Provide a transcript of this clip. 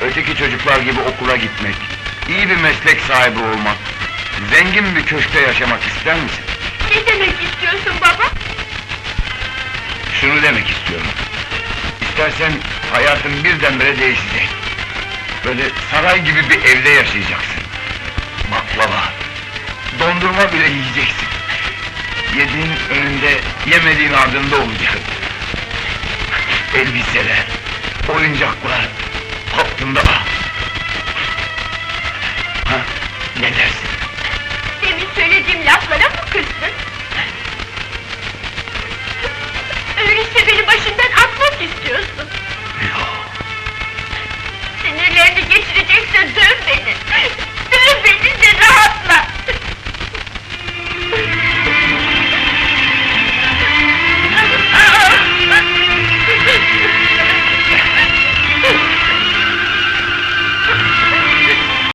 Öteki çocuklar gibi okula gitmek, iyi bir meslek sahibi olmak, zengin bir köşkte yaşamak ister misin? Ne demek istiyorsun baba? Şunu demek istiyorum. İstersen hayatın birdenbire değişecek. Böyle saray gibi bir evde yaşayacaksın. Baklava, dondurma bile yiyeceksin. Yediğin önünde, yemediğin ardında olacak. Elbiseler, oyuncaklar, Sinirlerini geçirecekse döv beni.